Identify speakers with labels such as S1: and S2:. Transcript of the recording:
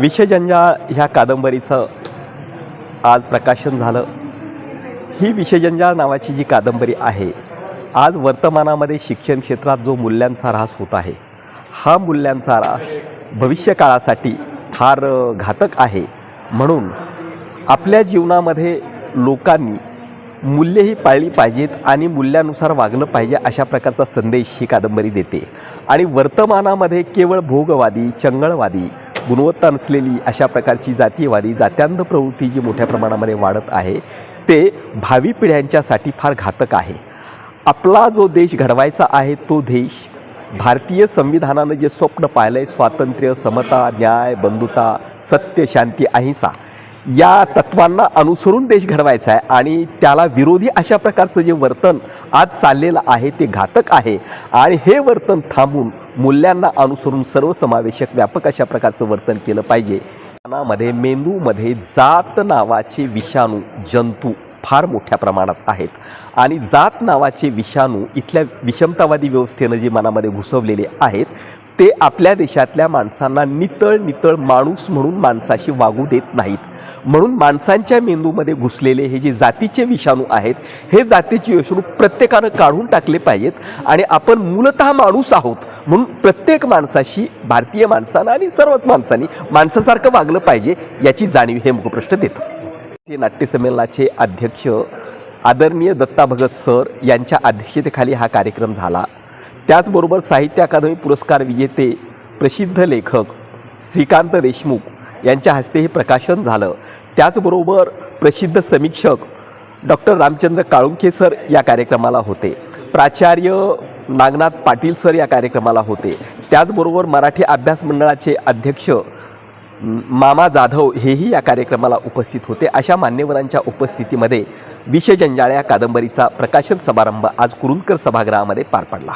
S1: विषजंजाळ ह्या कादंबरीचं आज प्रकाशन झालं. ही विषजंजाळ नावाची जी कादंबरी आहे आज वर्तमानामध्ये शिक्षण क्षेत्रात जो मूल्यांचा ऱ्हास होत आहे हा मूल्यांचा ऱ्हास भविष्यकाळासाठी फार घातक आहे. म्हणून आपल्या जीवनामध्ये लोकांनी मूल्यही पाळली पाहिजेत आणि मूल्यानुसार वागलं पाहिजे अशा प्रकारचा संदेश ही कादंबरी देते. आणि वर्तमानामध्ये केवळ भोगवादी चंगळवादी गुणवत्ता नसलेली अशा प्रकारची जातीयवादी जात्यांध प्रवृत्ती जी मोठ्या प्रमाणामध्ये वाढत आहे ते भावी पिढ्यांच्यासाठी फार घातक आहे. आपला जो देश घडवायचा आहे तो देश भारतीय संविधानानं जे स्वप्न पाहिलं आहे स्वातंत्र्य समता न्याय बंधुता सत्य शांती अहिंसा या तत्वांना अनुसरून देश घडवायचा आहे आणि त्याला विरोधी अशा प्रकारचं जे वर्तन आज चाललेलं आहे ते घातक आहे. आणि हे वर्तन थांबून मूल्यांना अनुसरून सर्वसमावेशक व्यापक अशा प्रकारचं वर्तन केलं पाहिजे. मनामध्ये मेंदूमध्ये जात नावाचे विषाणू जंतू फार मोठ्या प्रमाणात आहेत. आणि जात नावाचे विषाणू इथल्या विषमतावादी व्यवस्थेनं जे मनामध्ये घुसवलेले आहेत ते आपल्या देशातल्या माणसांना नितळ नितळ माणूस म्हणून माणसाशी वागू देत नाहीत. म्हणून माणसांच्या मेंदूमध्ये घुसलेले हे जे जातीचे विषाणू आहेत हे जातीचे विषाणू प्रत्येकानं काढून टाकले पाहिजेत आणि आपण मूलतः माणूस आहोत म्हणून प्रत्येक माणसाशी भारतीय माणसानं आणि सर्वच माणसांनी माणसासारखं वागलं पाहिजे याची जाणीव हे मुखपृष्ठ देतं. ते नाट्यसंमेलनाचे अध्यक्ष आदरणीय दत्ता भगत सर यांच्या अध्यक्षतेखाली हा कार्यक्रम झाला. त्याचबरोबर साहित्य अकादमी पुरस्कार विजेते प्रसिद्ध लेखक श्रीकांत देशमुख यांच्या हस्ते हे प्रकाशन झालं. त्याचबरोबर प्रसिद्ध समीक्षक डॉक्टर रामचंद्र काळुंखे सर या कार्यक्रमाला होते. प्राचार्य नागनाथ पाटील सर या कार्यक्रमाला होते. त्याचबरोबर मराठी अभ्यास मंडळाचे अध्यक्ष मामा जाधव हेही या कार्यक्रमाला उपस्थित होते. अशा मान्यवरांच्या उपस्थितीमध्ये विषजंजाळ या कादंबरीचा प्रकाशन समारंभ आज कुरुंदकर सभागृहामध्ये पार पडला.